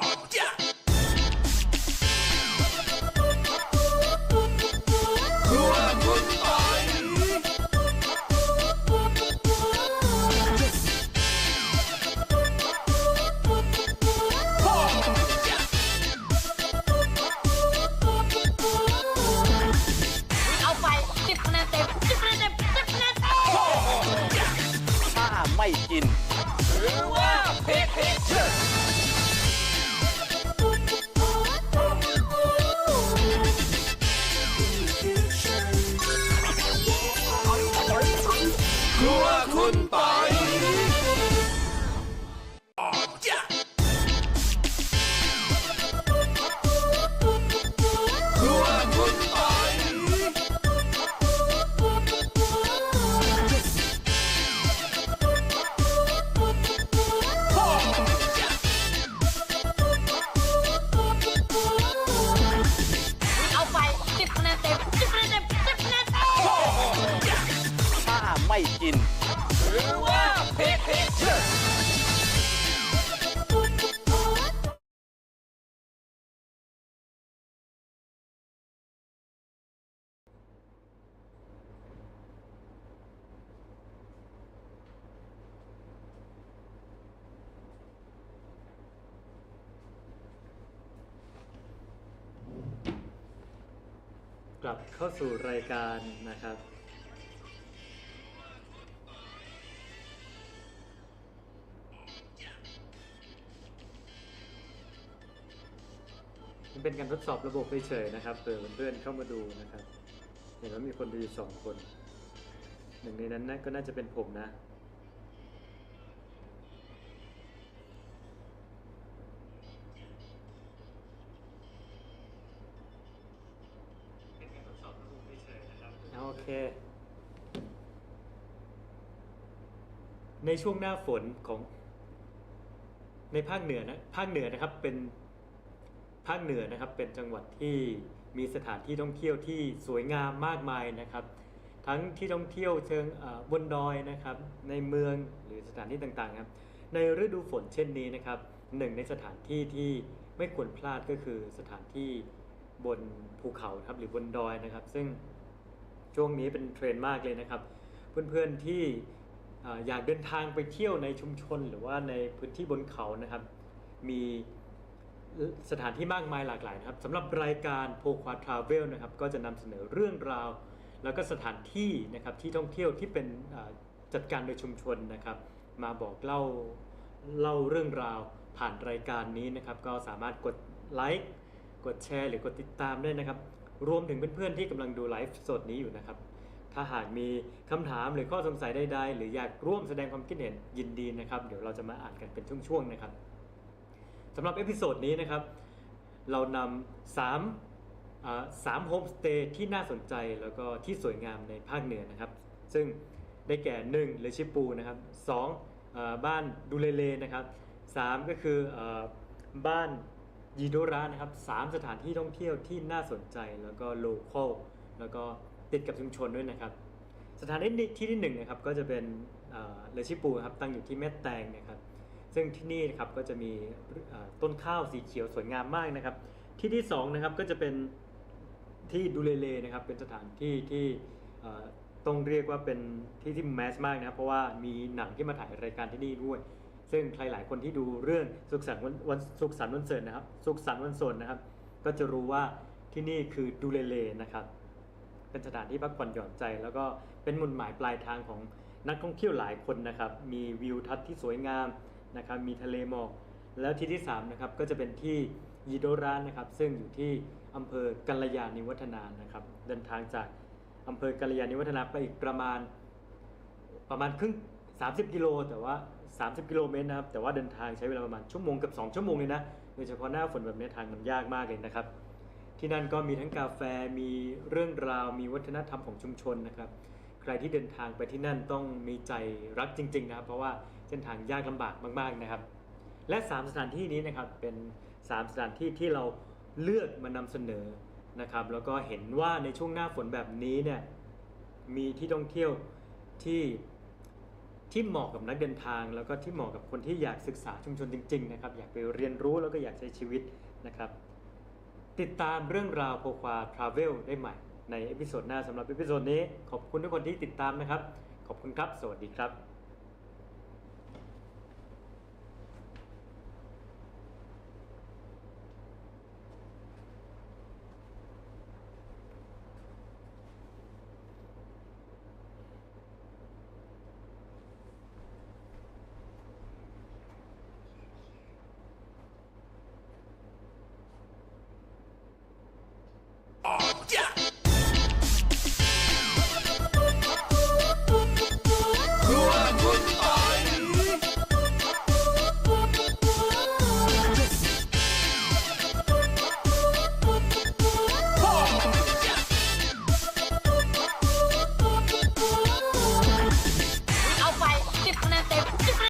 เอ กลับเข้าสู่รายการนะครับ มันเป็นการทดสอบระบบเฉยๆนะครับเผื่อเพื่อนๆเข้ามาดูนะครับ เห็นว่ามีคนดูอยู่สองคน หนึ่งในนั้นนะก็น่าจะเป็นผมนะ เป็นการทดสอบระบบเฉยๆนะครับโอเค ในช่วงหน้าฝนของในภาคเหนือนะภาคเหนือนะครับเป็น ภาคเหนือนะครับเป็นจังหวัดที่มีสถานที่ท่องเที่ยวที่สวยงามมากมายนะครับ ทั้งที่ท่องเที่ยวเชิงบนดอยนะครับ ในเมืองหรือสถานที่ต่างๆครับ ในฤดูฝนเช่นนี้นะครับหนึ่งในสถานที่ที่ไม่ควรพลาดก็คือสถานที่บนภูเขาครับหรือบนดอยนะครับ ซึ่งช่วงนี้เป็นเทรนด์มากเลยนะครับ เพื่อนๆที่ออยากเดินทางไปเที่ยวในชุมชน หรือว่าในพื้นที่บนเขานะครับ มี สถานที่มากมายหลากหลายนะครับสำหรับรายการโพควาทราเวลนะครับก็จะนำเสนอเรื่องราว แล้วก็สถานที่นะครับที่ท่องเที่ยวที่เป็นจัดการโดยชุมชนนะครับ มาบอกเล่าเล่าเรื่องราวผ่านรายการนี้นะครับ ก็สามารถกดไลค์กดแชร์หรือกดติดตามได้นะครับ รวมถึงเพื่อนๆที่กำลังดูไลฟ์สดนี้อยู่นะครับ ถ้าหากมีคำถามหรือข้อสงสัยใดๆ หรืออยากร่วมแสดงความคิดเห็นยินดีนะครับ เดี๋ยวเราจะมาอ่านกันเป็นช่วงๆนะครับ สำหรับเอพิโซดนี้นะครับ เรานำสามสามโฮมสเตย์ที่น่าสนใจแล้วก็ที่สวยงามในภาคเหนือนะครับ ซึ่งได้แก่1เลชิปูนะครับ2อ่าบ้านดูเลเลนะครับ 3 ก็คืออบ้านยีโดระนะครับสามสถานที่ท่องเที่ยวที่น่าสนใจแล้วก็โลคอลแล้วก็ติดกับชุมชนด้วยนะครับ สถานที่ที่ที่หนึ่งนะครับก็จะเป็นเลชิปูครับตั้งอยู่ที่แม่แตงนะครับ ซึ่งที่นี่นะครับก็จะมีต้นข้าวสีเขียวสวยงามมากนะครับ ที่ที่สองนะครับก็จะเป็นที่ดูเลเลนะครับ เป็นสถานที่ที่ต้องเรียกว่าเป็นที่ที่แมสมากนะครับ เพราะว่ามีหนังที่มาถ่ายรายการที่นี่ด้วย ซึ่งใครหลายคนที่ดูเรื่องสุขสันต์วันสุขสันต์วันเสาร์นะครับ สุขสันต์วันโสนนะครับ ก็จะรู้ว่าที่นี่คือดูเลเลนะครับ เป็นสถานที่พักผ่อนหย่อนใจ แล้วก็เป็นมุนหมายปลายทางของนักท่องเที่ยวหลายคนนะครับ มีวิวทัศน์ที่สวยงาม นะครับมีทะเลหมอกแล้วที่ที่3นะครับก็จะเป็นที่ยีโดรานนะครับซึ่งอยู่ที่อำเภอกัลยาณิวัฒนานะครับเดินทางจากอำเภอกัลยาณิวัฒนาไปอีกประมาณประมาณครึ่ง30 กิโล แต่ว่า 30 กิโลเมตรนะครับแต่ว่าเดินทางใช้เวลาประมาณชั่วโมงกับ 2 ชั่วโมงเลยนะโดยเฉพาะหน้าฝนแบบนี้ทางมันยากมากเลยนะครับ ที่นั่นก็มีทั้งกาแฟมีเรื่องราวมีวัฒนธรรมของชุมชนนะครับ ใครที่เดินทางไปที่นั่นต้องมีใจรักจริงๆนะครับเพราะว่า เส้นทางยากลำบากมาก ๆนะครับ และ 3 สถานที่นี้นะครับเป็น 3 สถานที่ที่เราเลือกมานำเสนอนะครับ แล้วก็เห็นว่าในช่วงหน้าฝนแบบนี้เนี่ยมีที่ท่องเที่ยวที่ที่เหมาะกับนักเดินทาง แล้วก็ที่เหมาะกับคนที่อยากศึกษาชุมชนจริง ๆ นะครับ อยากไปเรียนรู้แล้วก็อยากใช้ชีวิตนะครับติดตามเรื่องราวโพควาทราเวลได้ใหม่ในเอพิโซดหน้าสำหรับเอพิโซดนี้ ขอบคุณทุกคนที่ติดตามนะครับ ขอบคุณครับ สวัสดีครับ